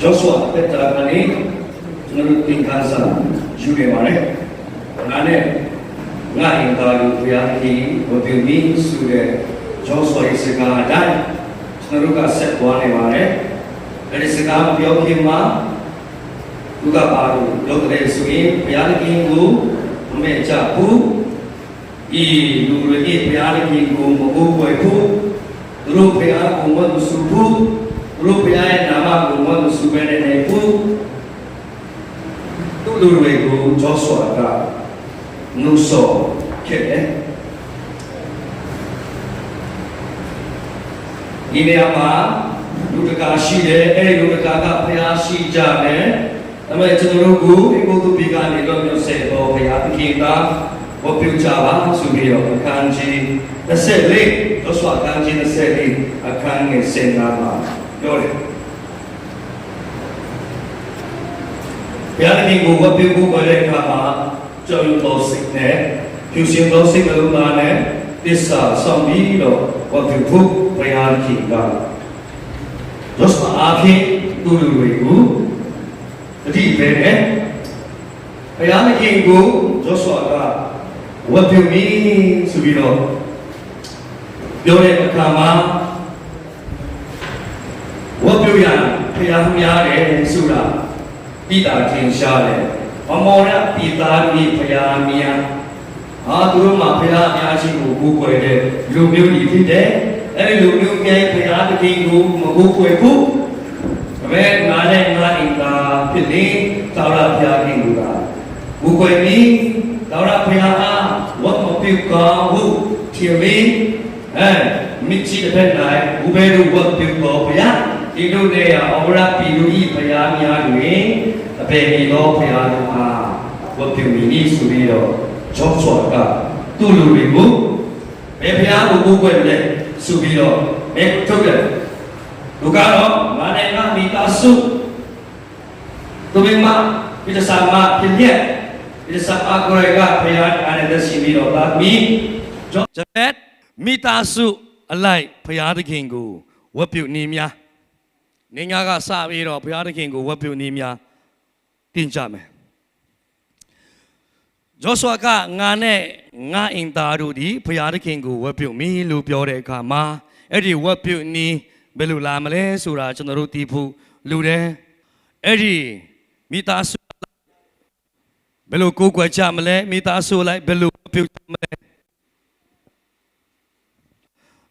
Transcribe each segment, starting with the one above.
ဂျော့ဆွာတက်တာကနေကျွန်တော်တို့သင်ခန်းစာယူနေပါတယ်။နားနဲ့ငါအင်တာလူဘုရားကြီးဘုရားမင်းဆိုတဲ့ဂျော့ဆွာရဲ့စကားအတိုင်းကျွန်တော်တို့ကဆက်သွားနေပါတယ်။အဲဒီစကားပြောခင်မှာသူကပါလို့လုပ်တယ်ဆိုရင်ဘုရားကြီးကိုမမဲ့ချဘူး။ဤလူတွေဘုရားကြီးကိုမဟုတ်ဘူးဘူး။သူတို့ဘုရားကိုမဟုတ်ဘူးဘူး။သူ တို့ဘုရားရဲ့နာမကိုမဟုတ်ဘူးပဲနဲ့ဘူး။သူတို့တွေကိုဂျော့ဆွာကနှုတ်ဆော်ခဲ့တယ်။ဒီနေရာမှာလူတကာရှိတယ်အဲ့ဒီလူတကာကဘုရားရှိကြတယ်။ဒါပေမဲ့ကျွန်တော်တို့ကိုဒီဘုသူပိကနေတော့မျိုးဆက်တော့ဘုရားသခင်ကဝတ်ပြုကြပါဆိုပြီးတော့အခန်းကြီး24တော့ဆိုအခန်းကြီး24အခန်းငယ်7မှာ ပြောတယ်။ဘုရားသခင်ကိုဝတ်ပြုဖို့ကြတဲ့အခါမှာကြောက်ရွံ့သောစိတ်နဲ့ဖြူစင်သောစိတ်နှလုံးသားနဲ့သစ္စာဆောင်ပြီးတော့ဝတ်ပြုဖို့ဘုရားသခင်ကလောစအားဖြင့်သူလူတွေကိုတတိပဲနဲ့ဘုရားသခင်ကိုဂျောဆွာကဝတ်ပြုမိဆိုပြီးတော့ပြောတဲ့အခါမှာ ဝတ်ပြုရဘုရားများတယ်ဆိုတာပိတာထင်ရှားတယ်။အမောရပိတာဒီဘုရားများဟာသူတို့မှာဘုရားအများကြီးကိုကိုးကွယ်တဲ့လူမျိုးကြီးဖြစ်တယ်။အဲဒီလူမျိုးများဘုရားတခင်ကိုမကိုးကွယ်ဘူး။ဒါပေမဲ့ငါနဲ့ငါအင်္ဂါဖြစ်နေသာရဘုရားခင်ကကိုးကွယ်ပြီးသာရဘုရားအားဝတ်မပြုကောင်းဟုထင်ပြီးအဲမိချီတဲ့ဘက်၌ဘုဘဲတို့ဝတ်ပြုကောဘုရား ဒီတို့နဲ့အောရပီလူဤဘုရားများတွင်အပေမီသောဘုရားတို့အားဝတ်ပြုမိနည်းဆိုပြီးတော့ဂျော့ဆွာကသူ့လူတွေကိုဘယ်ဘုရားကိုကိုးကွယ်လဲဆိုပြီးတော့ဘယ်ထုတ်တယ်လူကတော့ငါနဲ့ငါမိသားစုသူမင်းမပိတ္တစာမဖြစ်ရက်ပိတ္တစာအကရကဘုရားအားနဲ့ရှိပြီးတော့ဗာမီဂျော့ဂျပက်မိသားစုအလိုက်ဘုရားသခင်ကိုဝတ်ပြုနေများ နေညာကစပြီးတော့ဘုရားသခင်ကိုဝတ်ပြုနေများတင်ကြမယ်ဂျောဆွာကငါနဲ့ငါအင်သားတို့ဒီဘုရားသခင်ကိုဝတ်ပြုမိလို့ပြောတဲ့အခါမှာအဲ့ဒီဝတ်ပြုနေဘယ်လိုလာမလဲဆိုတာကျွန်တော်တို့သိဖို့လူတယ်အဲ့ဒီမိသားစုဘယ်လိုကိုးကွယ်ကြမလဲမိသားစုလိုက်ဘယ်လိုဝတ်ပြုကြမလဲ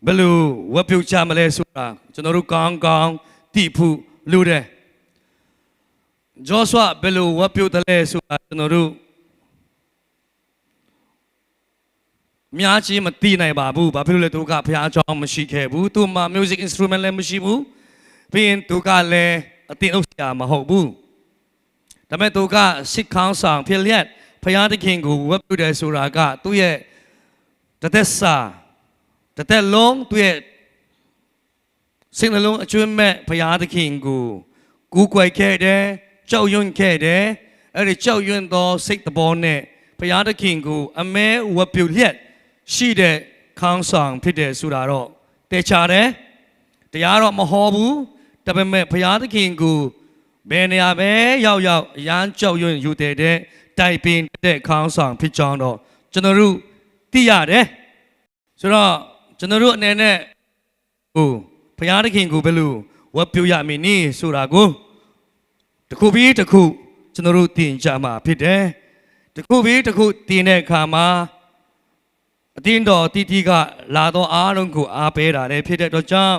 ဘယ်လိုဝတ်ပြုတ်ချမလဲဆိုတာကျွန်တော်တို့ကောင်းကောင်း သိဖို့လိုတယ်ဂျောဆွာဘယ်လိုဝတ်ပြုတ်တယ်လဲဆိုတာကျွန်တော်တို့အများကြီးမသိနိုင်ပါဘူးဘာဖြစ်လို့လဲသူကဘုရားကျောင်းမရှိခဲ့ဘူးသူမှ music instrument လည်းမရှိဘူးပြီးရင်သူကလည်းအတင်အုပ်ဆရာမဟုတ်ဘူးဒါပေမဲ့သူကစစ်ခေါင်းဆောင်ဖြစ်လျက်ဘုရားသခင်ကိုဝတ်ပြုတ်တယ်ဆိုတာကသူ့ရဲ့တသက်စာတသက်လုံးသူ့ရဲ့ စိတ်နှလုံးအကျွမ်းမဲ့ဘုရားသခင်ကိုကူးကွယ်ခဲ့တယ်ကြောက်ရွံ့ခဲ့တယ်အဲ့ဒီကြောက်ရွံ့သောစိတ်တဘောနဲ့ဘုရားသခင်ကိုအမဲဝတ်ပြုလျက်ရှိတဲ့ခေါင်းဆောင်ဖြစ်တယ်ဆိုတာတော့တေချာတယ်တရားတော့မဟောဘူးဒါပေမဲ့ဘုရားသခင်ကိုဘယ်နေရာပဲရောက်ရောက်အရန်ကြောက်ရွံ့ယူတဲ့တဲ့တိုက်ပင်တဲ့ခေါင်းဆောင်ဖြစ်ကြောင်းတော့ကျွန်တော်တို့သိရတယ်ဆိုတော့ကျွန်တော်တို့အနေနဲ့ဟို ဘုရားသခင်ကိုဘယ်လိုဝတ်ပြုရမည်နည်းဆိုတာကိုတစ်ခုပြီးတစ်ခုကျွန်တော်တို့သင်ကြမှာဖြစ်တယ်တစ်ခုပြီးတစ်ခုသင်တဲ့အခါမှာအတင်းတော်တီတီကလာတော့အားလုံးကိုအားပေးတာလည်းဖြစ်တဲ့အတွက်ကြောင့်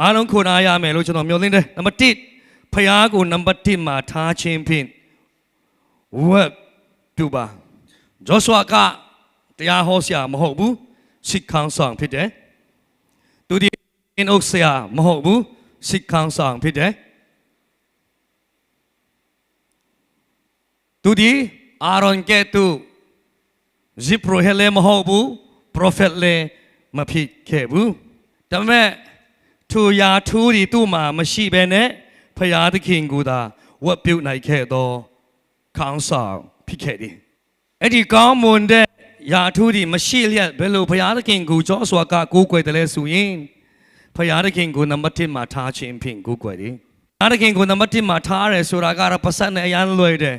အားလုံးခုနာရမယ်လို့ကျွန်တော်မျှော်လင့်တယ်နံပါတ်1ဘုရားကိုနံပါတ်1မှာထားခြင်းဖြင့်ဝတ်ပြုပါဂျောဆွာကတရားဟောဆရာမဟုတ်ဘူးစစ်ခေါင်းဆောင်ဖြစ်တယ်။သူဒီအ င်းအုပ်ဆရာမဟုတ်ဘူးစစ်ခေါင်းဆောင်ဖြစ်တယ်။သူဒီအာရွန်ကဲ့သို့ဇိပရိုဟဲလည်းမဟုတ်ဘူးပရိုဖက်လည်းမဖြစ်ခဲ့ဘူး။ဒါပေမဲ့သူရာထူးဒီသူ့မှာမရှိဘဲနဲ့ဖရာသခင်ကိုသာဝတ်ပြုတ်နိုင်ခဲ့သောခေါင်းဆောင်ဖြစ်ခဲ့တယ်။အဲ့ဒီကောင်းမွန်တဲ့ယာထူးဒီမရှိလျက်ဘယ်လိုဘုရားသခင်ကိုကြောစွာကကိုးကွယ်တယ်လဲဆိုရင် ဘုရားသခင်ကိုနံပါတ်1မှာထားခြင်းဖြင့်ကိုးကွယ်တယ်အားတခင်ကိုနံပါတ်1မှာထားရတယ်ဆိုတာကတော့ပတ်သက်နဲ့အရန်လွယ်တယ်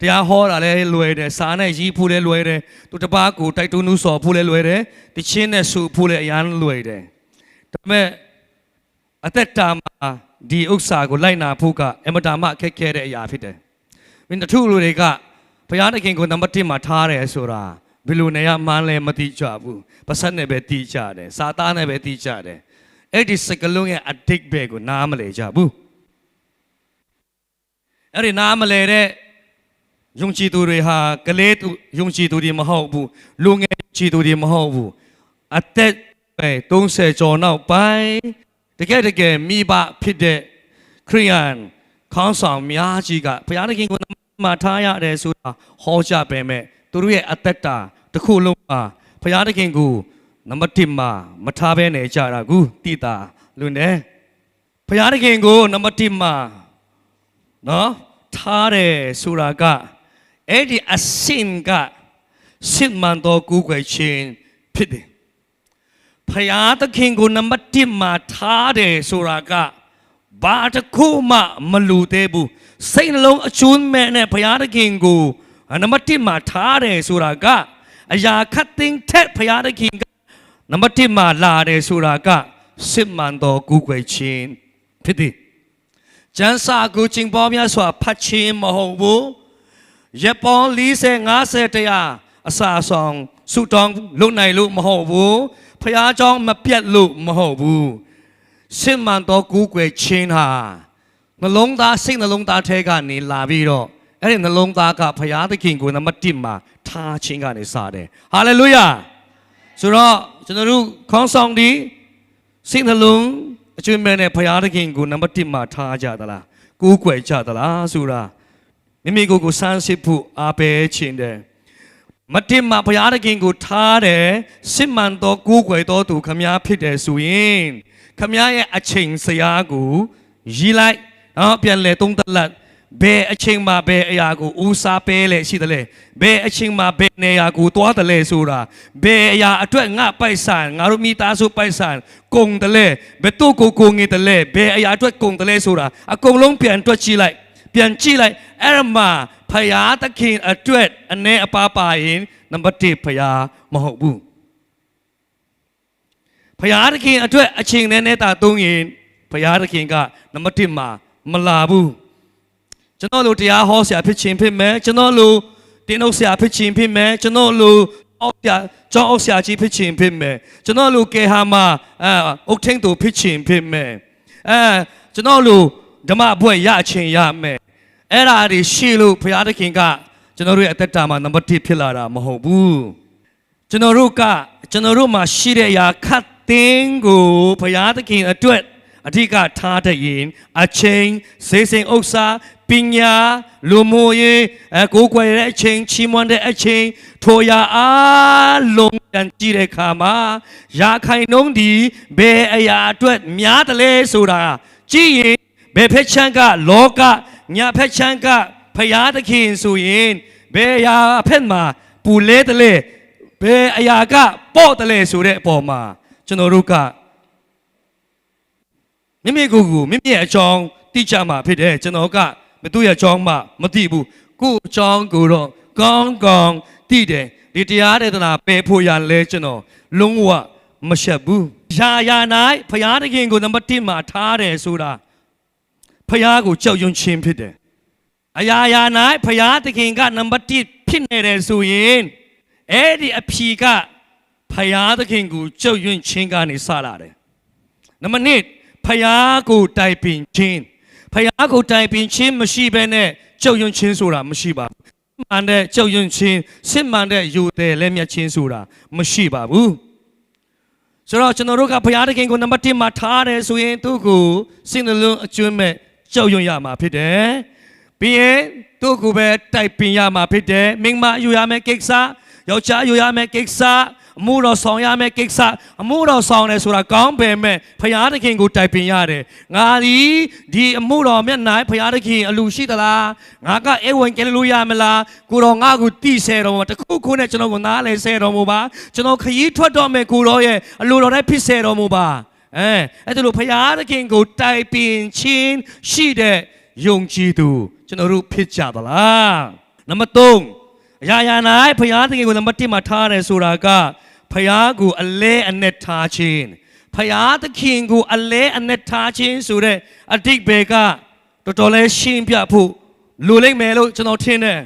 တရားဟောတာလည်းလွယ်တယ်စာနဲ့ရေးဖို့လည်းလွယ်တယ်သူတစ်ပါးကိုတိုက်တွန်းနှူးဆော်ဖို့လည်းလွယ်တယ်တချင်းနဲ့ဆူဖို့လည်းအရန်လွယ်တယ်ဒါပေမဲ့အသက်တာမှာဒီဥစ္စာကိုလိုက်နာဖို့ကအမတားမှအခက်ခဲတဲ့အရာဖြစ်တယ်မင်းတထုလူတွေကဘုရားတခင်ကိုနံပါတ်1မှာထားတယ်ဆိုတာဘယ်လိုနေရမှန်းလဲမသိကြဘူးပတ်သက်နဲ့ပဲသိကြတယ်စာသားနဲ့ပဲသိကြတယ် အဲ့ဒီစကလုံးရဲ့ addict ပဲကိုနားမလဲကြဘူးအဲ့ဒီနားမလဲတဲ့ယုံကြည်သူတွေဟာကလေးသူယုံကြည်သူတွေမဟုတ်ဘူးလူငယ်ယုံကြည်သူတွေမဟုတ်ဘူးအသက်ပဲ30ကျော်နောက်ပိုင်းတကယ်တကယ်မိဘဖြစ်တဲ့ခရိယန်ခေါင်းဆောင်များကြီးကဘုရားသခင်ကိုမှာထားရတယ်ဆိုတာဟောကြပေမဲ့သူတို့ရဲ့အသက်တာတစ်ခုလုံးမှာဘုရားသခင်ကို နံပါတ်1မှာမထားဘဲနေကြတာကူတိတာလွန်တယ်ဘုရားသခင်ကိုနံပါတ်1မှာနော်ထားတယ်ဆိုတာကအဲ့ဒီအစင်ကစစ်မှန်တော်ကူးကွယ်ခြင်းဖြစ်တယ်ဖယားသခင်ကိုနံပါတ်1မှာထားတယ်ဆိုတာကဘာတစ်ခုမှမလူသေးဘူးစိတ်နှလုံးအကျွမ်းမဲ့နဲ့ဖယားသခင်ကိုနံပါတ်1မှာထားတယ်ဆိုတာကအရာခတ်သိမ်းထက်ဖယားသခင်က နံပါတ်1မှာလာတယ်ဆိုတာကစစ်မှန်တော်ကူးကွယ်ခြင်းဖြစ်တယ် ကျန်းစာကိုချင်းပေါ်များစွာဖတ်ခြင်းမဟုတ်ဘူးရပောင်း40 50တရားအစာဆောင်ဆုတောင်းလုပ်နိုင်လို့မဟုတ်ဘူးဖះเจ้าမပြတ်လို့မဟုတ်ဘူးစင်မှန်တော်ကူးကွယ်ခြင်းဟာနှလုံးသားစိတ်နှလုံးသားထဲကနေလာပြီးတော့အဲ့ဒီနှလုံးသားကဖះသခင်ကိုနံပါတ်1မှာထားခြင်းကနေစတယ်ဟာလေလုယာ ဆိုတော့ကျွန်တော်တို့ခေါင်းဆောင်ဒီစိတ်နှလုံးအကျွမ်းမဲ့နဲ့ဘုရားသခင်ကိုနံပါတ်1မှာထားကြသလားကိုးကွယ်ကြသလားဆိုတာမိမိကိုယ်ကိုစမ်းစစ်ဖို့အားပေးခြင်းတယ်မတင်မှာဘုရားသခင်ကိုထားတယ်စစ်မှန်သောကိုးကွယ်တော်သူခမည်းဖြစ်တယ်ဆိုရင်ခမည်းရဲ့အချိန်စရာကိုရည်လိုက်နော်ပြန်လဲသုံးသက်လက် ဘယ်အချိန်မှာဘယ်အရာကိုဦးစားပေးလဲရှိတယ်လေဘယ်အချိန်မှာဘယ်နေရာကိုသွားတယ်လဲဆိုတာဘယ်အရာအတွက်ငါပိုက်ဆံငါတို့မိသားစုပိုက်ဆံကုန်တယ်လဲဘယ်တော့ကိုကိုငေတယ်လဲဘယ်အရာအတွက်ကုန်တယ်လဲဆိုတာအကုန်လုံးပြန်တွက်ကြည့်လိုက်ပြန်ကြည့်လိုက်အဲ့ဒါမှဖယားသခင်အတွက်အနေအပါပါရင်နံပါတ်1ဖယားမဟုတ်ဘူးဖယားသခင်အတွက်အချိန်နဲ့နဲ့တာသုံးရင်ဖယားသခင်ကနံပါတ်1မှာမလာဘူး ကျွန်တော်လိုတရားဟောဆရာဖြစ်ခြင်းဖြစ်မယ်ကျွန်တော်လိုတင်းုပ်ဆရာဖြစ်ခြင်းဖြစ်မယ်ကျွန်တော်လိုအောက်ဆရာကျောင်းအောက်ဆရာကြီးဖြစ်ခြင်းဖြစ်မယ်ကျွန်တော်လိုကေဟာမာအဲအုတ်ထင်းသူဖြစ်ခြင်းဖြစ်မယ်အဲကျွန်တော်လိုဓမ္မဘွဲ့ရခြင်းရမယ်အဲ့ဒါတွေရှိလို့ဘုရားသခင်ကကျွန်တော်တို့ရဲ့အသက်တာမှာနံပါတ်1ဖြစ်လာတာမဟုတ်ဘူးကျွန်တော်တို့ကကျွန်တော်တို့မှာရှိတဲ့အရာခတ်သိမ်းကိုဘုရားသခင်အတွက် အဓိကထားတဲ့ရင်အချိန်စေစိန်ဥစ္စာပညာလူမှုရေးအကိုးကွယ်တဲ့အချိန်ချီးမွမ်းတဲ့အချိန်ထိုရာအားလုံးပြန်ကြည့်တဲ့အခါမှာရာခိုင်နှုန်းဒီဘယ်အရာအတွက်များတယ်လဲဆိုတာကြည့်ရင်ဘယ်ဖက်ချမ်းကလောကညာဖက်ချမ်းကဖရာသခင်ဆိုရင်ဘယ်အရာဖက်မှာပူလဲတယ်လဲဘယ်အရာကပေါ့တယ်လဲဆိုတဲ့အပေါ်မှာကျွန်တော်တို့က မိမိကိုယ်ကိုမိမိရဲ့အကြောင်းသိချမှာဖြစ်တယ်ကျွန်တော်ကမသူ့ရဲ့အကြောင်းမှမသိဘူးကိုယ့်အကြောင်းကိုတော့ကောင်းကောင်းသိတယ်ဒီတရားဒေသနာပယ်ဖို့ရလဲကျွန်တော်လုံးဝမရှက်ဘူးယာယာ၌ဖရာသခင်ကိုနံပါတ်1မှာထားတယ်ဆိုတာဖရာကိုကြောက်ရွံ့ခြင်းဖြစ်တယ်အရာယာ၌ဖရာသခင်ကနံပါတ်1ဖြစ်နေတယ်ဆိုရင်အဲ့ဒီအဖြီကဖရာသခင်ကိုကြောက်ရွံ့ခြင်းကနေစလာတယ်နံပါတ်1 ဖယားကိုတိုင်ပင်ခြင်းဖယားကိုတိုင်ပင်ခြင်းမရှိဘဲနဲ့ကြောက်ရွံ့ခြင်းဆိုတာမရှိပါဘူး။မှန်တဲ့ကြောက်ရွံ့ခြင်းစစ်မှန်တဲ့ယူတယ်လက်မြတ်ခြင်းဆိုတာမရှိပါဘူး။ဆိုတော့ကျွန်တော်တို့ကဖယားတခင်ကိုနံပါတ်1မှာထားတယ်ဆိုရင်သူ့ကိုစိတ်နှလုံးအကျွမ်းမဲ့ကြောက်ရွံ့ရမှာဖြစ်တယ်။ပြီးရင်သူ့ကိုပဲတိုင်ပင်ရမှာဖြစ်တယ်။မိန်းမယူရမယ်ကိစ္စယောက်ျားယူရမယ်ကိစ္စ အမှုတော်ဆောင်ရမယ်ကိစ္စအမှုတော်ဆောင်တယ်ဆိုတာကောင်းပေမဲ့ဖရာသခင်ကိုတိုင်ပင်ရတယ်ငါဒီဒီအမှုတော်မျက်နှာဖရာသခင်အလူရှိသလားငါကအေဝင်ကျဲလို့ရမလားကိုတော်ငါကိုတိဆဲတော်မူတခုခုနဲ့ကျွန်တော်ကိုနားလဲဆဲတော်မူပါကျွန်တော်ခရီးထွက်တော့မယ်ကိုတော်ရဲ့အလိုတော်နဲ့ဖြစ်ဆဲတော်မူပါအဲအဲ့ဒါလို့ဖရာသခင်ကိုတိုင်ပင်ချင်းရှိတဲ့ယုံကြည်သူကျွန်တော်တို့ဖြစ်ကြသလားနံပါတ်3အရာရာ၌ဖရာသခင်ကိုနံပါတ်1မှာထားတယ်ဆိုတာက ဖရာကိုအလဲအနက်ထားခြင်းဖရာသခင်ကိုအလဲအနက်ထားခြင်းဆိုတဲ့အတိတ်ဘယ်ကတော်တော်လေးရှင်းပြဖို့လိုလိမ့်မယ်လို့ကျွန်တော်ထင်တယ်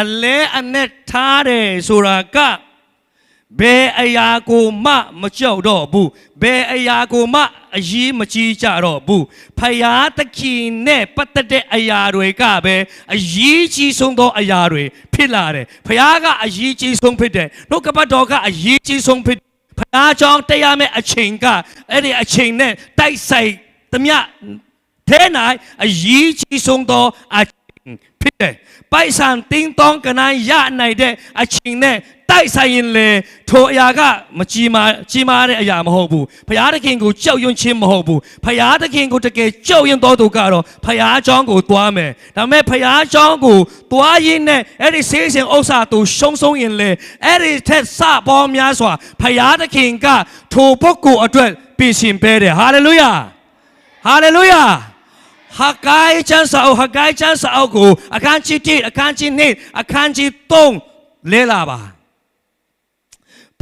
အလဲအနက်ထားတယ်ဆိုတာက ဘယ်အရာကိုမှမကြောက်တော့ဘူးဘယ်အရာကိုမှအရေးမကြီးကြတော့ဘူးဖယားသခင်နဲ့ပတ်သက်တဲ့အရာတွေကပဲအရေးကြီးဆုံးသောအရာတွေဖြစ်လာတယ်ဖယားကအရေးကြီးဆုံးဖြစ်တယ်နှုတ်ကပတ်တော်ကအရေးကြီးဆုံးဖြစ်ဖယားကြောင့်တရားမဲ့အချိန်ကအဲ့ဒီအချိန်နဲ့တိုက်ဆိုင်သမျှထဲ၌အရေးကြီးဆုံးသောအချိန်ဖြစ်တယ် ပိုက်ဆံတင်းတောင်းကနန်းရနိုင်တဲ့အချိန်နဲ့တိုက်ဆိုင်ရင်လေထိုအရာကမကြီးမားကြီးမားတဲ့အရာမဟုတ်ဘူးဖယားသခင်ကိုကြောက်ရွံ့ခြင်းမဟုတ်ဘူးဖယားသခင်ကိုတကယ်ကြောက်ရွံ့တော်သူကတော့ဖယားเจ้าကိုသွားမယ်ဒါပေမဲ့ဖယားเจ้าကိုသွားရင်းနဲ့အဲ့ဒီဆေးစင်ဥစ္စာသူရှုံးဆုံးရင်လေအဲ့ဒီထက်စပေါ်များစွာဖယားသခင်ကထိုပုဂ္ဂိုလ်အတွက်ပြင်ဆင်ပေးတယ်ဟာလေလုယာဟာလေလုယာ ဟာဂိုင်းချမ်းစာအုပ်ဟာဂိုင်းချမ်းစာအုပ်ကိုအခန်းကြီး1အခန်းကြီး2အခန်းကြီး3လဲလာပါ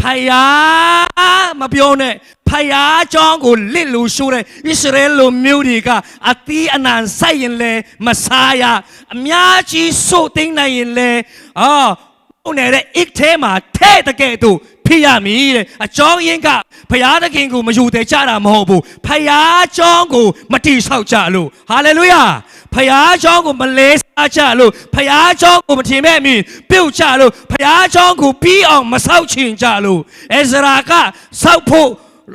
ဖယားမပြောနဲ့ဖယားကြောင်းကိုလစ်လူရှိုးတဲ့ဣသရေလလူမျိုးတွေကအသီးအနှံဆိုင်ရင်လဲမစားရအများကြီးစိုးသိမ့်နိုင်ရင်လဲအာဟုတ်နေတဲ့အိတ်ထဲမှာထဲ့တကယ်တော့ ဖြစ်ရမည်တဲ့အကြောင်းရင်းကဖရာသခင်ကိုမယူသေးကြတာမဟုတ်ဘူးဖရာကြောင်းကိုမတိဆောက်ကြလို့ဟာလေလုယာဖရာကြောင်းကိုမလဲစားကြလို့ဖရာကြောင်းကိုမထင်မဲ့မီပြုတ်ကြလို့ဖရာကြောင်းကိုပြီးအောင်မဆောက်ချင်ကြလို့အဇရာကဆောက်ဖို့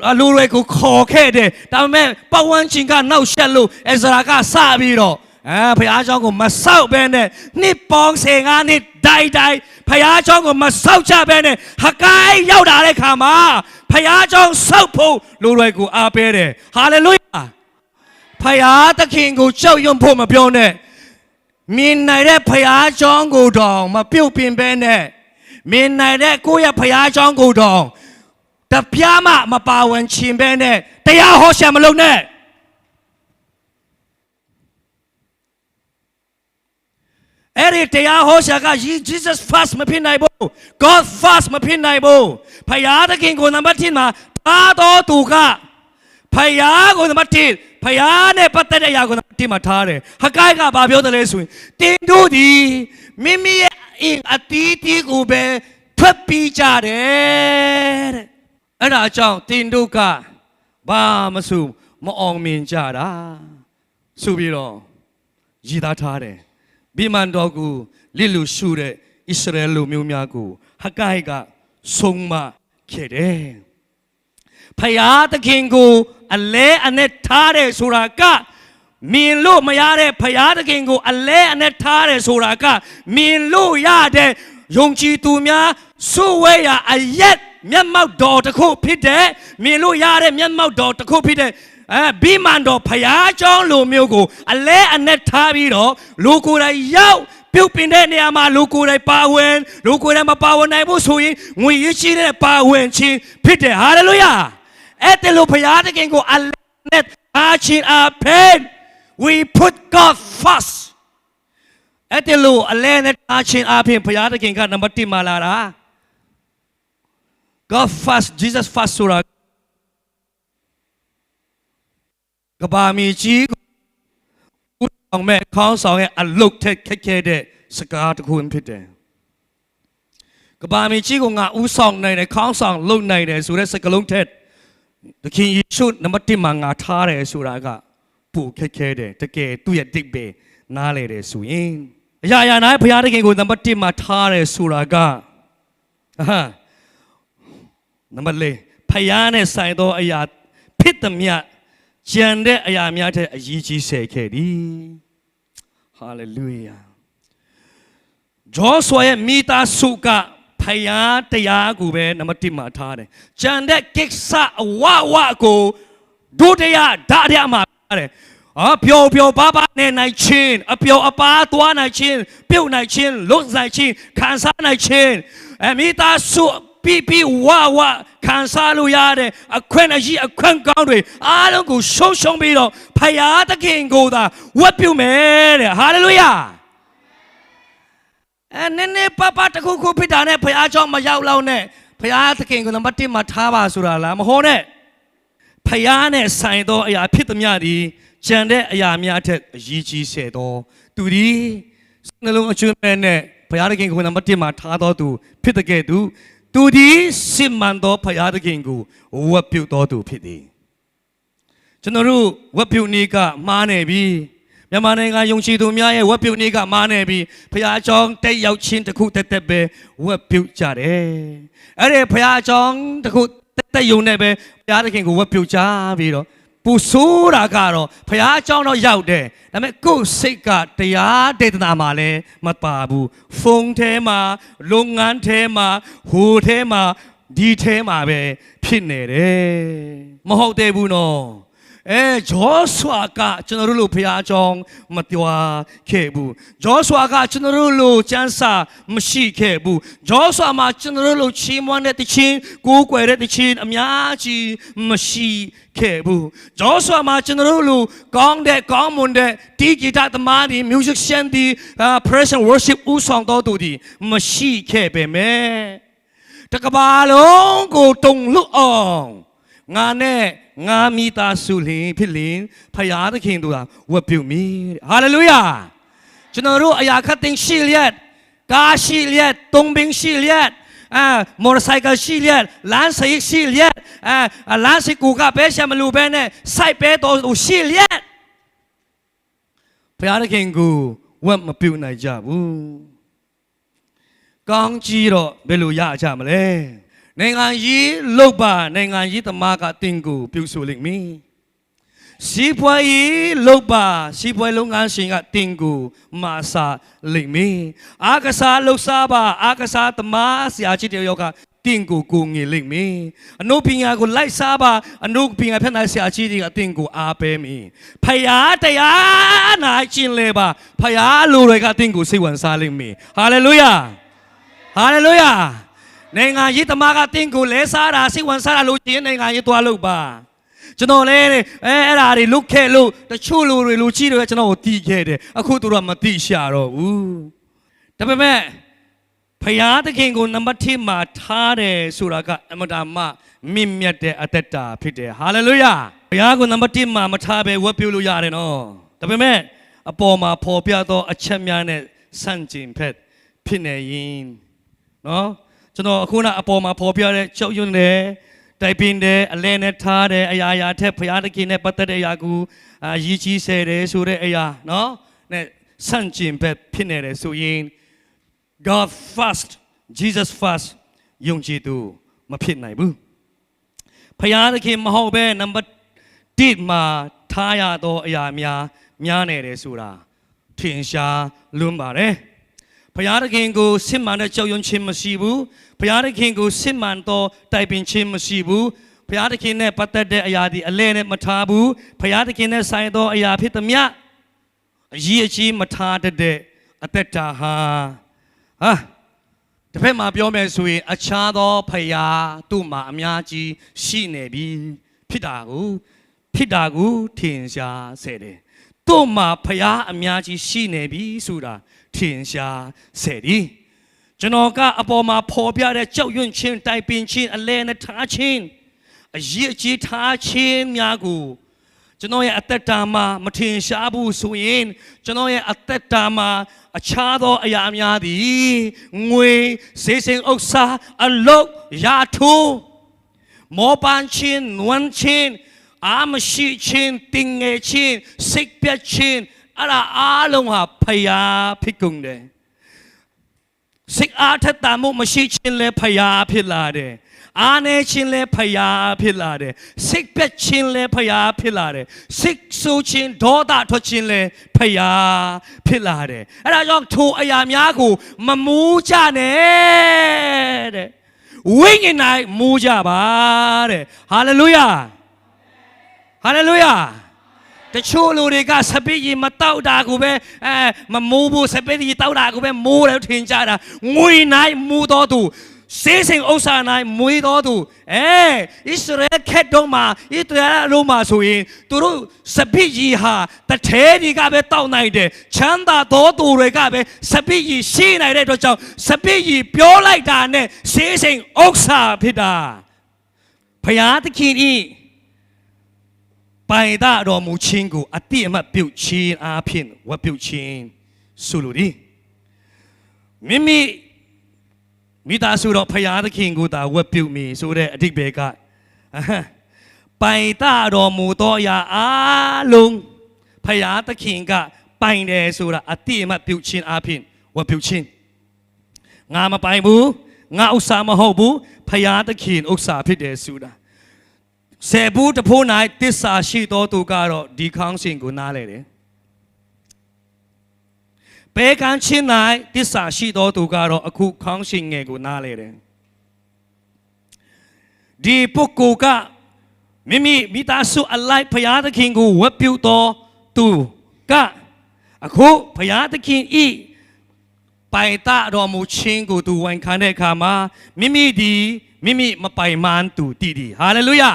အလိုတွေကိုခေါ်ခဲ့တယ်ဒါပေမဲ့ပဝန်းချင်းကနောက်ဆက်လို့အဇရာကစပြီးတော့အဲဖရာကြောင်းကိုမဆောက်ဘဲနဲ့နှစ်ပေါင်း15နှစ်တိုင်တိုင် ဖះเจ้าကိုမဆောက်ချဘဲနဲ့ဟကိုင်းရောက်တာတဲ့ခါမှာဖះเจ้าဆောက်ဖို့လူတွေကိုအားပေးတယ်ဟာလေလုယာဖះသခင်ကိုကြောက်ရွံ့ဖို့မပြောနဲ့မြင်နိုင်တဲ့ဖះเจ้าကိုတောင်မပြုတ်ပင်ဘဲနဲ့မြင်နိုင်တဲ့ကိုယ့်ရဲ့ဖះเจ้าကိုတောင်တပြားမှမပါဝင်ချင်ဘဲနဲ့တရားဟောရှာမလုပ်နဲ့ အဲ့ဒီတရားဟောရှာက Jesus fast မဖြစ်နိုင်ဘူး God fast မဖြစ်နိုင်ဘူးဖယားသခင်ကိုနံပါတ်1မှာထားတော်သူကဖယားကိုနံပါတ်1ဖယားနဲ့ပတ်သက်တဲ့အရာကိုနံပါတ်1မှာထားတယ်ဟကိုင်းကဘာပြောတယ်လဲဆိုရင်တင်တို့ဒီမိမိရဲ့အင်အတီးတီးကိုပဲထွက်ပြီးကြတယ်တဲ့အဲ့ဒါအကြောင့်တင်တို့ကဘာမဆိုမအောင်မြင်ကြတာဆိုပြီးတော့ရည်သားထားတယ် ဗိမာန်တော်ကိုလစ်လူရှုတဲ့ဣသရေလလူမျိုးများကိုဟဂ္ဂိုက်ကဆုံးမခဲ့တယ်ဖယားသခင်ကိုအလဲအနဲ့ထားတယ်ဆိုတာကမြင်လို့မရတဲ့ဖယားသခင်ကိုအလဲအနဲ့ထားတယ်ဆိုတာကမြင်လို့ရတဲ့ယုံကြည်သူများစိုးဝဲရာအရက်မျက်မှောက်တော်တစ်ခုဖြစ်တဲ့မြင်လို့ရတဲ့မျက်မှောက်တော်တစ်ခုဖြစ်တဲ့ အဲဘိမှန်တော်ဖရာကျောင်းလူမျိုးကိုအလဲအနက်ထားပြီးတော့လူကိုယ်တိုင်ရောက်ပြုတ်ပင်တဲ့နေရာမှာလူကိုယ်တိုင်ပါဝင်လူကိုယ်တိုင်မပါဝင်နိုင်ဘူးဆိုရင်ငွေရရှိတဲ့ပါဝင်ခြင်းဖြစ်တယ်ဟာလေလုယာအဲ့တယ်လို့ဖရာတခင်ကိုအလဲနဲ့အာချင်းအဖန် we put God first အဲ့တယ်လို့အလဲနဲ့အာချင်းအဖန်ဖရာတခင်ကနံပါတ်1မှာလာတာ God first Jesus first ဆိုတာ ကဘာမီကြီးကိုဦးဆောင်မဲ့ခေါင်းဆောင်ရဲ့အလုတ်ထက်ခက်ခဲတဲ့စကားတစ်ခုဖြစ်တယ်ကဘာမီကြီးကငါဦးဆောင်နိုင်တယ်ခေါင်းဆောင်လုပ်နိုင်တယ်ဆိုတဲ့စကားလုံးထက်သခင်ယေရှုနံပါတ်1မှာငါထားတယ်ဆိုတာကပိုခက်ခဲတယ်တကယ်သူ့ရဲ့တိတ်ပဲနားလေတယ်ဆိုရင်အရာရာတိုင်းဘုရားသခင်ကိုနံပါတ်1မှာထားတယ်ဆိုတာကဟာနံပါတ်၄ဖယားနဲ့ဆိုင်သောအရာဖြစ်သည်မြတ် ကျန်တဲ့အရာများတဲ့အရေးကြီးဆယ်ခဲ့သည်ဟာလေလုယာဂျောဆွာရဲ့မိသားစုကဖယားတရားကိုပဲနံပါတ်1မှာထားတယ်ကျန်တဲ့ကိစ္စအဝဝကိုဒုတိယဓာတ်ရမှာထားတယ်အပျော်ပျော်ပါပါနဲ့နိုင်ချင်းအပျော်အပါသွားနိုင်ချင်းပြုတ်နိုင်ချင်းလွတ်နိုင်ချင်းခံစားနိုင်ချင်းအမိသားစုပ ပြပြဝဝခံစားလို့ရတဲ့အခွင့်အရေးအခွင့်ကောင်းတွေအားလုံးကိုရှုံရှုံပြီးတော့ဖယားသခင်ကိုသာဝတ်ပြုမယ်တဲ့ဟာလေလုယာအဲနည်းနည်းပပတခုခုဖြစ်တာနဲ့ဖယားကြောင့်မရောက်လောက်နဲ့ဖယားသခင်ကိုနံပါတ်1မှာထားပါဆိုတာလားမဟုတ်နဲ့ဖယားနဲ့ဆိုင်သောအရာဖြစ်သမျှသည်ကြံတဲ့အရာများထက်အရေးကြီးဆဲသောသူသည်နှလုံးအကျွမ်းမဲ့နဲ့ဘုရားသခင်ကိုနံပါတ်1မှာထားတော်သူဖြစ်တဲ့ကဲ့သို့ သူသည်စစ်မှန်သောဖယားသခင်ကိုဝတ်ပြုသောသူဖြစ်သည်ကျွန်တော်တို့ဝက်ပြုတ်နေကမှားနေပြီမြန်မာနိုင်ငံယုံကြည်သူများရဲ့ဝက်ပြုတ်နေကမှားနေပြီဖခင်အကြောင်းတက်ရောက်ချင်းတစ်ခုတက်တက်ပဲဝက်ပြုတ်ကြတယ်အဲ့ဒီဖခင်အကြောင်းတစ်ခုတက်တက်ယုံနေပဲဘုရားသခင်ကိုဝက်ပြုတ်ကြပြီးတော့ ပူဆိုးတာကတော့ဖခင်အကြောင်းတော့ရောက်တယ်ဒါပေမဲ့ကိုယ်စိတ်ကတရားဒေသနာမှာလည်းမပါဘူးဖုန်းထဲမှာလုပ်ငန်းထဲမှာဟိုထဲမှာဒီထဲမှာပဲဖြစ်နေတယ်မဟုတ်သေးဘူးနော် အဲဂျောဆွာကကျွန်တော်တို့လိုဖရားအကြောင်းမတွားခဲ့ဘူးဂျောဆွာကကျွန်တော်တို့လိုစံစာမရှိခဲ့ဘူးဂျောဆွာမှာကျွန်တော်တို့လိုချီးမွမ်းတဲ့တခြင်းကိုးကွယ်တဲ့တခြင်းအများကြီးမရှိခဲ့ဘူးဂျောဆွာမှာကျွန်တော်တို့လိုကောင်းတဲ့ကောင်းမွန်တဲ့တီဂီတာသမားတွေ musician တွေ praise and worship ဦးဆောင်တော်သူတွေမရှိခဲ့ပေမဲ့တကဘာလုံးကိုတုံလွတ်အောင် ငါနဲ့ငါမိသားစုလင်ဖြစ်လင်ဖယားသခင်တို့ဟာဝတ်ပြုမိတဲ့ဟာလေလုယာကျွန်တော်တို့အရာခတ်သိမ်းရှိလျက်ကားရှိလျက်တုံးပင်ရှိလျက်အာမော်တော်ဆိုင်ကယ်ရှိလျက်လမ်းစိတ်ရှိလျက်အာလမ်းစိတ်ကိုကပဲရှာမလို့ပဲနဲ့စိုက်ပဲတော်ရှိလျက်ဖယားသခင်ကိုဝတ်မပြုနိုင်ကြဘူးကောင်းကြီးတော့ဘယ်လိုရကြမလဲ နိုင်ငံရေးလုတ်ပါနိုင်ငံရေးသမားကတင်ကိုပြုစုလိမ့်မည်စီးပွားရေးလုတ်ပါစီးပွားလုပ်ငန်းရှင်ကတင်ကိုမာစာလိမ့်မည်အားကစားလှုပ်ရှားပါအားကစားသမားဆရာကြီးတယောက်ကတင်ကိုကိုငေလိမ့်မည်အနုပညာကိုလိုက်စားပါအနုပညာဖြတ်နိုင်ဆရာကြီးတွေကတင်ကိုအားပေးမည်ဖယားတရားနာကျင်လေပါဖယားလူတွေကတင်ကိုစိတ်ဝင်စားလိမ့်မည်ဟာလေလုယာဟာလေလုယာ နိုင်ငံရေးသမားကတင့်ကိုလဲစားတာစိတ်ဝင်စားတာလို့ချင်းနိုင်ငံရေးသွားလို့ပါကျွန်တော်လည်းအဲအဲ့ဓာတွေလုတ်ခဲ့လို့တချို့လူတွေလူကြီးတွေကျွန်တော်ကိုတီးခဲ့တယ်အခုသူတို့ကမတိရှာတော့ဘူးဒါပေမဲ့ဖယားသခင်ကိုနံပါတ်1မှာထားတယ်ဆိုတာကအမတာမမြင့်မြတ်တဲ့အသက်တာဖြစ်တယ်ဟာလေလုယာဖယားကိုနံပါတ်1မှာမထားဘဲဝတ်ပြုလို့ရတယ်နော်ဒါပေမဲ့အပေါ်မှာပေါ်ပြသောအချက်များနဲ့ဆန့်ကျင်ဖက်ဖြစ်နေရင်နော် ကျွန်တော်အခုနအပေါ်မှာပေါ်ပြတဲ့ကြောက်ရွံ့တယ်တိုက်ပင်တယ်အလဲနဲ့ထားတယ်အရာရာထက်ဘုရားသခင်နဲ့ပတ်သက်တဲ့အရာကိုအာရည်ကြီးစေတယ်ဆိုတဲ့အရာနော်နဲ့ဆန့်ကျင်ဘက်ဖြစ်နေတယ်ဆိုရင် God first Jesus first ယုံကြည်သူမဖြစ်နိုင်ဘူးဘုရားသခင်မဟုတ်ပဲနံပါတ်1မှာထားရသောအရာများများနေတယ်ဆိုတာထင်ရှားလွန်းပါတယ် ဘုရားသခင်ကိုစစ်မှန်တဲ့ကြောက်ရွံ့ခြင်းမရှိဘူးဘုရားသခင်ကိုစစ်မှန်သောတိုက်ပင်ခြင်းမရှိဘူးဘုရားသခင်နဲ့ပတ်သက်တဲ့အရာဒီအလဲနဲ့မထားဘူးဘုရားသခင်နဲ့ဆိုင်သောအရာဖြစ်သမျှအကြီးအကြီးမထားတတ်တဲ့အသက်တာဟာဟာတစ်ဖက်မှာပြောမယ်ဆိုရင် အခြားသောဖယားသူ့မှာအများကြီးရှိနေပြီဖြစ်တာကိုဖြစ်တာကိုထင်ရှားစေတယ်သူ့မှာဖယားအများကြီးရှိနေပြီဆိုတာ ထင်ရှားစေတယ်ကျွန်တော်ကအပေါ်မှာပေါ်ပြတဲ့ကြောက်ရွံ့ခြင်းတိုင်ပင်ခြင်းအလဲနဲ့ထားခြင်းအရေးအကြီးထားခြင်းများကိုကျွန်တော်ရဲ့အသက်တာမှာမထင်ရှားဘူးဆိုရင်ကျွန်တော်ရဲ့အသက်တာမှာအခြားသောအရာများသည်ငွေစေစင်ဥစ္စာအလုတ်ရာထိုးမောပန်းချင်းနွမ်းချင်းအာမရှိချင်းတင်ငယ်ချင်းစိတ်ပြတ်ချင်း အဲ့ဒါအားလုံးဟာဖယားဖြစ်ကုန်တယ်စိတ်အားထက်တာမှုမရှိချင်းလဲဖယားဖြစ်လာတယ်အားနေချင်းလဲဖယားဖြစ်လာတယ်စိတ်ပြတ်ချင်းလဲဖယားဖြစ်လာတယ်စိတ်ဆိုးချင်းဒေါသထွက်ချင်းလဲဖယားဖြစ်လာတယ်အဲ့ဒါကြောင့်ထိုအရာများကိုမမူးကြနဲ့တဲ့ဝိညာဉ်၌မူးကြပါတဲ့ဟာလေလုယာဟာလေလုယာ တချို့လူတွေကစပစ်ကြီးမတောက်တာကိုပဲအဲမမိုးဘူးစပစ်ကြီးတောက်တာကိုပဲမိုးတယ်ထင်ကြတာငွေနိုင်မူတော်သူစေးစိမ်ဥစ္စာ၌မွေးတော်သူအဲဣသရေလခက်တော်မှာဣသရေလအလုံးမှာဆိုရင်သူတို့စပိကြီးဟာတထဲတွေကပဲတောက်နိုင်တယ်ချမ်းသာတော်သူတွေကပဲစပိကြီးရှိနိုင်တဲ့အတွက်ကြောင့်စပိကြီးပြောလိုက်တာနဲ့စေးစိမ်ဥစ္စာဖြစ်တာဖယားသခင်ဤ ပိုင်တာတော်မူခြင်းကိုအတိအမှတ်ပြုတ်ခြင်းအားဖြင့်ဝတ်ပြုတ်ခြင်းဆိုလိုသည်မိမိမိသားစုတော်ဖရာသခင်ကိုသာဝတ်ပြုမိဆိုတဲ့အဓိပ္ပာယ်ကအာဟမ်ပိုင်တတော်မူသောအရာအလုံးဖရာသခင်ကပိုင်တယ်ဆိုတာအတိအမှတ်ပြုခြင်းအပြင်ဝတ်ပြုခြင်းငါမပိုင်ဘူးငါဥစ္စာမဟုတ်ဘူးဖရာသခင်ဥစ္စာဖြစ်တယ်ဆိုတာ ဆေဘူးတဖိုး၌တစ္ဆာရှိသောသူကတော့ဒီခေါင်းစဉ်ကိုနားလဲတယ်ဘယ်ကံချင်း၌တစ္ဆာရှိသောသူကတော့အခုခေါင်းရှင်ငယ်ကိုနားလေတယ်ဒီပုဂ္ဂိုလ်ကမိမိမိသားစုအလိုက်ဖရာသခင်ကိုဝတ်ပြုတော်သူကအခုဖရာသခင်ဤပိုင်တတော်မူခြင်းကိုသူဝန်ခံတဲ့အခါမှာမိမိဒီမိမိမပိုင်မှန်းသူတည်တည်ဟာလေလုယာ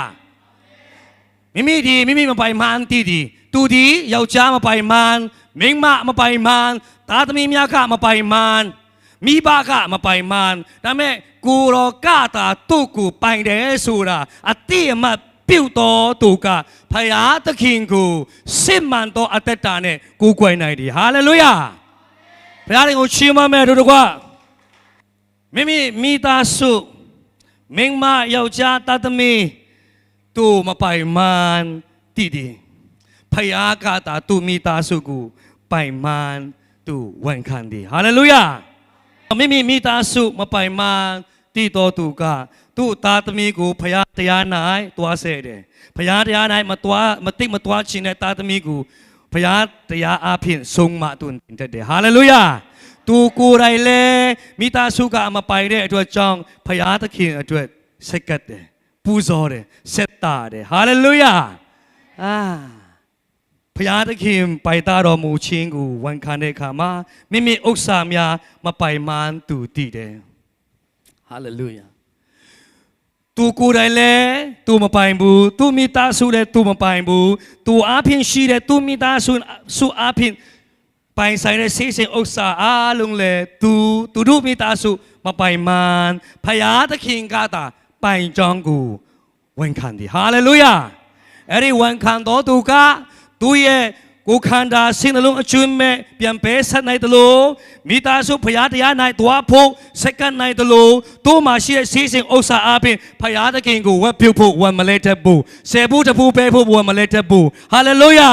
မိမိဒီမိမိမပိုင်မှန်းတည်တည်သူဒီယောက်ျားမပိုင်မှန်းမိန်းမမပိုင်မှန်းသားသမီးများကမပိုင်မှန်းမိဘကမပိုင်မှန်းဒါပေမဲ့ကိုရောကတာသူ့ကိုပိုင်တယ်ဆိုတာအတိအမှတ်ပြုတ်တော်သူကဖယားသခင်ကိုစစ်မှန်သောအသက်တာနဲ့ကိုးကွယ်နိုင်တယ်ဟာလေလုယာဘုရားရင်ကိုချီးမွမ်းမယ်တို့တကွမိမိမိသားစုမိန်းမယောက်ျားသားသမီး သူမပိုင်မှန်းတည်တယ်ဖယားကတာသူမိသားစုကိုပိုင်မှန်းသူဝန်ခံတယ်ဟာလေလုယာမိမိမိသားစုမပိုင်မှန်တည်တော်သူကသူ့သားသမီးကိုဖရာတရား၌တွားဆဲတယ်ဖရာတရား၌မတွားမတိတ်မတွားခြင်းတဲ့သားသမီးကိုဖရာတရားအဖင်ဆုံးမတွင်တက်တယ်ဟာလေလုယာသူကိုယ်တိုင်လည်းမိသားစုကမပိုင်တဲ့အတွက်ကြောင့်ဖရာသခင်အတွက်ဆက်ကပ်တယ် ပူဇော်တယ်ဆက်တာတယ်ဟာလေလုယာအာဖျားသခင်ပိုင်သားတော်မူခြင်းကိုဝန်ခံတဲ့အခါမှာမိမိဥစ္စာများမပိုင်မှန်းသူတည်တယ်ဟာလေလုယာသူကိုယ်တိုင်လည်းသူမပိုင်ဘူးသူမိသားစုလည်းသူမပိုင်ဘူးသူအားဖြင့်ရှိတဲ့သူမိသားစုစုအားဖြင့်ပိုင်ဆိုင်တဲ့စိတ်စဉ်ဥစ္စာအားလုံးလည်းသူသူတို့မိသားစုမပိုင်မှန်းဖျားသခင်ကသာ ပိုင်ကြောင်းကိုဝန်ခံတယ်ဟာလေလုယာအဲ့ဒီဝန်ခံတော်သူကသူ့ရဲ့ကိုယ်ခန္ဓာစိတ်နှလုံးအကျွမ်းမဲ့ပြန်ပဲဆက်နိုင်တယ်လို့မိသားစုဖရားတရား၌တွားဖို့စက္ကန့်နိုင်တယ်လို့သူ့မှာရှိတဲ့စီးစိမ်ဥစ္စာအပြင်ဖရားသခင်ကိုဝတ်ပြုတ်ဖို့ဝန်မလဲတတ်ဘူးဆယ်ဘူးတစ်ဖူးပဲဖို့ဝန်မလဲတတ်ဘူးဟာလေလုယာ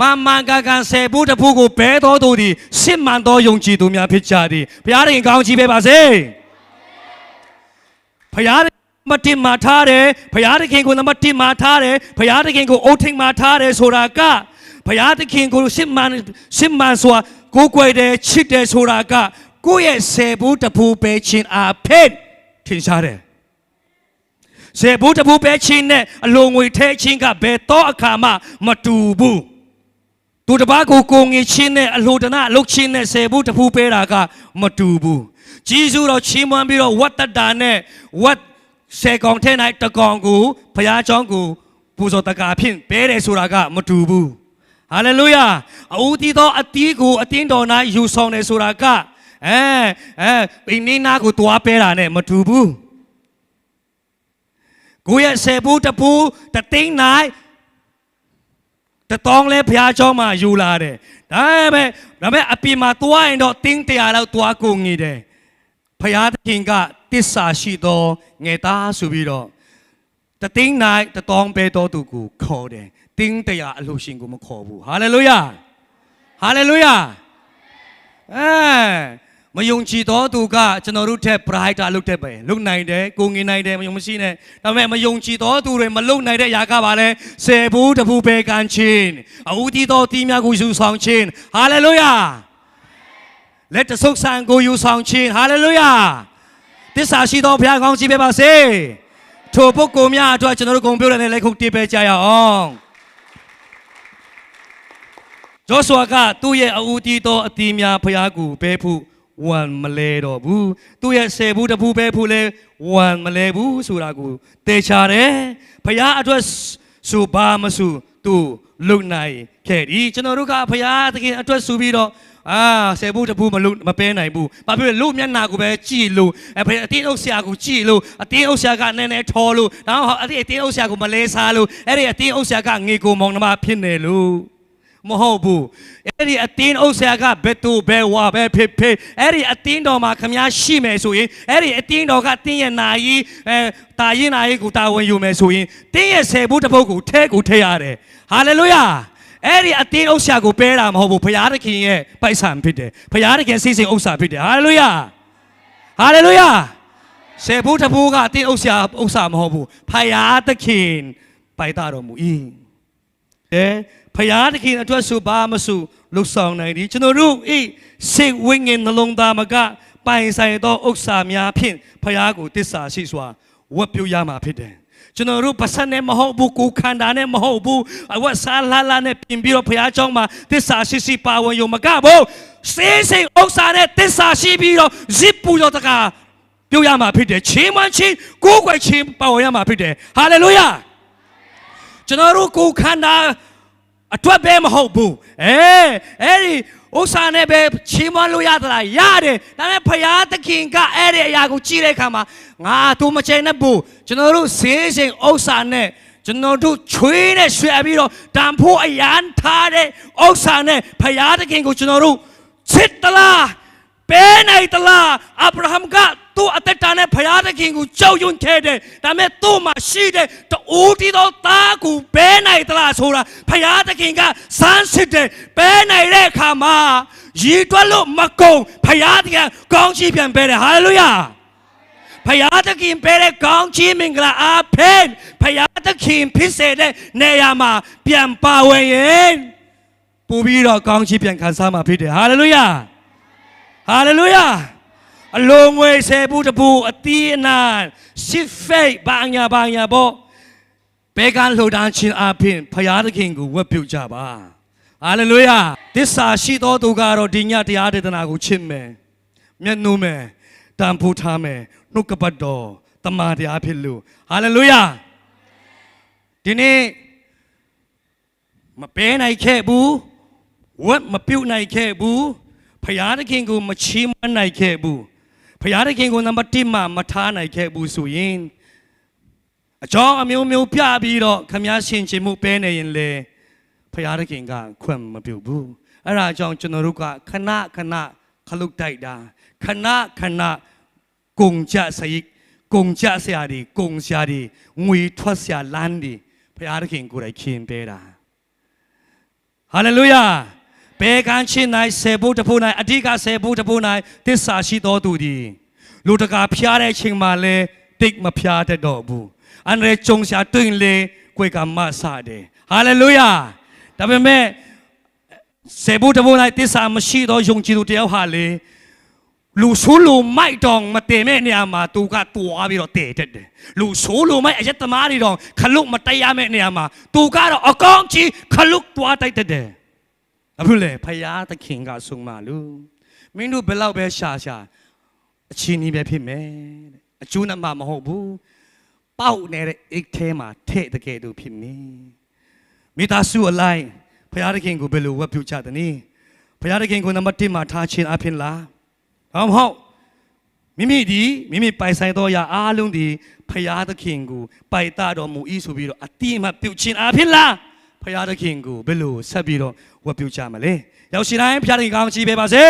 မမန်ကကန်ဆယ်ဘူးတစ်ဖူးကိုဘဲတော်သူသည်စစ်မှန်သောယုံကြည်သူများဖြစ်ကြသည်ဘုရားသခင်ကောင်းချီးပေးပါစေဖရားသ ခင်နံပါတ်1မှာထားတယ်ဘုရားသခင်ကိုနံပါတ်1မှာထားတယ်ဘုရားသခင်ကိုအုတ်ထိန်မှာထားတယ်ဆိုတာကဘုရားသခင်ကိုရှစ်မှန်ရှစ်မှန်ဆိုတာကိုးကွယ်တယ်ချစ်တယ်ဆိုတာကကိုယ့်ရဲ့ဆယ်ဘူးတစ်ဖူးပဲချင်းအားဖြင့်ထင်ရှားတယ်ဆယ်ဘူးတစ်ဖူးပဲချင်းနဲ့အလွန်ငွေထဲချင်းကဘယ်တော့အခါမှမတူဘူးသူတစ်ပါးကိုကိုငွေချင်းနဲ့အလိုတနာအလုတ်ချင်းနဲ့ဆယ်ဘူးတစ်ဖူးပဲတာကမတူဘူးဂျေဇုတော်ချီးမွမ်းပြီးတော့ဝတ်တတာနဲ့ဝတ် ဆယ်ကောင်ထဲ၌တကောင်ကိုဘုရားကျောင်းကိုပူဇော်တကာဖြင့်ပဲတယ်ဆိုတာကမတူဘူးဟာလေလုယာအဦးတီသောအတီးကိုအတင်းတော်၌ယူဆောင်တယ်ဆိုတာကအဲအဲပိနေနာကိုတွားပဲတာနဲ့မတူဘူးကိုယ့်ရဲ့ဆယ်ဘူးတပူတသိန်း၌တတောင်းလဲဘုရားကျောင်းမှာယူလာတယ်ဒါပေမဲ့ဒါပေမဲ့အပြင်မှာတွားရင်တော့တင်းတရာလောက်တွားကုန်နေတယ်ဖယားသခင်က တစ္ဆာရှိသောငယ်သားဆိုပြီးတော့တသိန်း၌တတောင်းပဲတော်သူကိုခေါ်တယ်တင်းတရာအလှရှင်ကိုမခေါ်ဘူးဟာလေလုယာဟာလေလုယာအဲမယုံကြည်တော်သူကကျွန်တော်တို့ထက် brighter လုပ်တဲ့ပဲလုပ်နိုင်တယ်ကိုငင်နိုင်တယ်မယုံမရှိနဲ့ဒါပေမဲ့မယုံကြည်တော်သူတွေမလုပ်နိုင်တဲ့ຢာကပါလဲဆယ်ဘူးတပူပဲကန်ချင်းအဦးတီတော်တီးများကိုယူဆောင်ချင်းဟာလေလုယာလက်တဆုပ်ဆန်ကိုယူဆောင်ခြင်းဟာလေလုယာ တစ္ဆာရှိသောဘုရားကောင်းကြီးပဲပါစေထိုပုဂ္ဂိုလ်များအတွက်ကျွန်တော်တို့ဂုဏ်ပြုတဲ့လက်ခုပ်တီးပေးကြရအောင်ဂျောဆွာကသူ့ရဲ့အဦးတီးသောအတီးများဘုရားကိုဘဲဖို့ဝန်မလဲတော့ဘူးသူ့ရဲ့ဆယ်ဘူးတစ်ဘူးပဲဖူလဲဝန်မလဲဘူးဆိုတာကိုတေချာတယ်ဖခင်အတွက်ဆိုဘာမဆိုသူလုံနိုင်ခဲ့ဒီကျွန်တော်တို့ကဖခင်တကယ်အတွက်ဆိုပြီးတော့အာဆယ်ဘူးတစ်ဘူးမလုံမပဲနိုင်ဘူးဘာဖြစ်လဲလူမျက်နာကိုပဲကြည့်လို့အဖေအတင်းအုပ်ဆရာကိုကြည့်လို့အတင်းအုပ်ဆရာကနည်းနည်းထော်လို့နောက်အတင်းအတင်းအုပ်ဆရာကိုမလဲစားလို့အဲ့ဒီအတင်းအုပ်ဆရာကငေကိုမောင်နှမဖြစ်နေလို့မဟုတ်ဘူးအဲ့ဒီအတင်းအုပ်ဆရာကဘယ်သူဘယ်ဝါဘယ်ဖြစ်ဖြစ်အဲ့ဒီအတင်းတော်မှာခမားရှိမယ်ဆိုရင်အဲ့ဒီအတင်းတော်ကတင်းရဲ့နာယီအဲတာရင်နာယီကိုတာဝန်ယူမယ်ဆိုရင်တင်းရဲ့ဆယ်ဘူးတစ်ပုတ်ကိုထဲကိုထဲရတယ်ဟာလေလုယာ အဲ့ဒီအတင်းအုပ်ဆရာကိုပဲတာမဟုတ်ဘူးဘုရားသခင်ရဲ့ပိုက်ဆံဖြစ်တယ်ဘုရားသခင်စိတ်စိတ်ဥစ္စာဖြစ်တယ်ဟာလေလုယာဟာလေလုယာဆယ်ဘူးတစ်ပုတ်ကအတင်းအုပ်ဆရာဥစ္စာမဟုတ်ဘူးဘုရားသခင်ပိုက်တာတော်မူ၏တဲ့ဖယားတခင်အတွက်ဆိုဘာမဆိုလှုပ်ဆောင်နိုင်သည်ကျွန်တော်တို့ဤစိတ်ဝိညာဉ်နှလုံးသားမကပိုင်ဆိုင်သောဥစ္စာများဖြင့်ဖယားကိုတစ္ဆာရှိစွာဝတ်ပြုရမှာဖြစ်တယ် ကျွန်တော်တို့ပစံနဲ့မဟုတ်ဘူးကိုခန္ဓာနဲ့မဟုတ်ဘူးအဝတ်စားလာလာနဲ့ပြင်ပြီးတော့ဘုရားကျောင်းမှာသစ္စာရှိရှိပါဝင်ယုံမကဘူးစေးစိမ်ဥစ္စာနဲ့သစ္စာရှိပြီးတော့ဇစ်ပူတော့တကားပြုတ်ရမှာဖြစ်တယ်ချင်းမချင်းကိုယ်ွယ်ချင်းပါဝင်ရမှာဖြစ်တယ်ဟာလေလုယာကျွန်တော်တို့ကိုခန္ဓာအတွက်ပဲမဟုတ်ဘူးအဲအဲ့ဒီ ဥစ္စာနဲ့ပဲချီးမွမ်းလို့ရသလားရတယ်ဒါပေမဲ့ဖယားသခင်ကအဲ့ဒီအရာကိုကြည့်တဲ့အခါမှာငါတို့မချိန်နဲ့ဘူးကျွန်တော်တို့ဈေးချိန်ဥစ္စာနဲ့ကျွန်တော်တို့ချွေးနဲ့ရွှဲပြီးတော့တန်ဖို့အရန်ထားတဲ့ဥစ္စာနဲ့ဖယားသခင်ကိုကျွန်တော်တို့ချစ်တလားပဲနိုင်တလားအာဗြဟံက သူ့အသက်တာနဲ့ဖယားသခင်ကိုကြောက်ရွံ့ခဲ့တယ်ဒါပေမဲ့သူ့မှာရှိတဲ့တူတီသောသားကိုပဲနိုင်တလားဆိုတာဖယားသခင်ကစမ်းစစ်တယ်ပဲနိုင်တဲ့အခါမှာရည်တွက်လို့မကုန်ဖယားသခင်ကောင်းချီးပြန်ပေးတယ်ဟာလေလုယာဖယားသခင်ပေးတဲ့ကောင်းချီးမင်္ဂလာအားဖြင့်ဖယားသခင်ဖြစ်စေတဲ့နေရာမှာပြန်ပါဝင်ရင်ပို့ပြီးတော့ကောင်းချီးပြန်ခံစားမှာဖြစ်တယ်ဟာလေလုယာဟာလေလုယာ အလုံးငွေဆယ်ဘူးတပူအတီးအနာစစ်ဖိတ်ဘာညာဘာညာပေါ့ဘဲကလှူဒန်းခြင်းအပြင်ဖရာသခင်ကိုဝတ်ပြုကြပါဟာလေလုယာသစ္စာရှိသောသူကတော့ဒီညတရားဒေသနာကိုချစ်မယ်မျက်နှုမယ်တန်ဖိုးထားမယ်နှုတ်ကပတ်တော်တမန်တရားဖြစ်လို့ဟာလေလုယာဒီနေ့မပဲနိုင်ခဲ့ဘူးဝတ်မပြုတ်နိုင်ခဲ့ဘူးဖယားသခင်ကိုမချီးမွမ်းနိုင်ခဲ့ဘူး ဖယားသခင်ကိုနံပါတ်1မှာမထားနိုင်ခဲ့ဘူးဆိုရင်အကြောင်းအမျိုးမျိုးပြပြီးတော့ခမည်းရှင်ချင်မှုပဲနေရင်လေဖယားသခင်ကခွင့်မပြုဘူးအဲ့ဒါကြောင့်ကျွန်တော်တို့ကခဏခဏခလုတ်တိုက်တာခဏခဏကုံကြစရိတ်ကုံကြဆရာဒီကုံဆရာဒီငွေထွက်ဆရာလမ်းဒီဖယားသခင်ကိုယ်တိုင်ခင်ပေးတာဟာလေလုယာ ဘယ်ကန်းချင်းနိုင်ဆေဘုတ်တဖို့နိုင်အဓိကဆေဘုတ်တဖို့နိုင်တစ္ဆာရှိတော်သူဒီလူတကာဖျားတဲ့ချိန်မှာလဲတိတ်မဖျားတတ်တော့ဘူးအန်ရကြုံရှာတွင်လေကိုယ်ကမဆတယ်ဟာလေလုယာဒါပေမဲ့ဆေဘုတ်တဖို့နိုင်တစ္ဆာမရှိတော့ယုံကြည်သူတယောက်ဟာလေလူဆိုးလူမိုက်တောင်မတည်မဲ့နေရာမှာသူကတွားပြီးတော့တည်တတ်တယ်လူဆိုးလူမိုက်အရက်သမားတွေတောင်ခလုတ်မတရားမဲ့နေရာမှာသူကတော့အကောင်းကြီးခလုတ်တွားတိုက်တတ်တယ် အခုလေဖယားသခင်ကဆုံးမလူမင်းတို့ဘယ်လောက်ပဲရှာရှာအချင်းကြီးပဲဖြစ်မယ်တဲ့အကျိုးနမမဟုတ်ဘူးပေါက်နေတဲ့အိတ်ထဲမှာထဲ့တကယ်သူဖြစ်နေမိသားစုအလိုက်ဖယားသခင်ကိုဘယ်လိုဝတ်ပြုကြသနည်းဖယားသခင်ကိုနံပါတ်1မှာထားခြင်းအဖြစ်လားဟောမဟုတ်မိမိဒီမိမိပိုင်ဆိုင်သောအရာအားလုံးဒီဖယားသခင်ကိုပိုက်တာတော်မူ၏ဆိုပြီးတော့အတိအမှပြုခြင်းအဖြစ်လားဖရာသခင်ကိုဘယ်လိုဆက်ပြီးတော့ ဝတ်ပြုကြမလဲရောက်ရှိတိုင်းဖရာသခင်ကောင်းချီးပေးပါစေ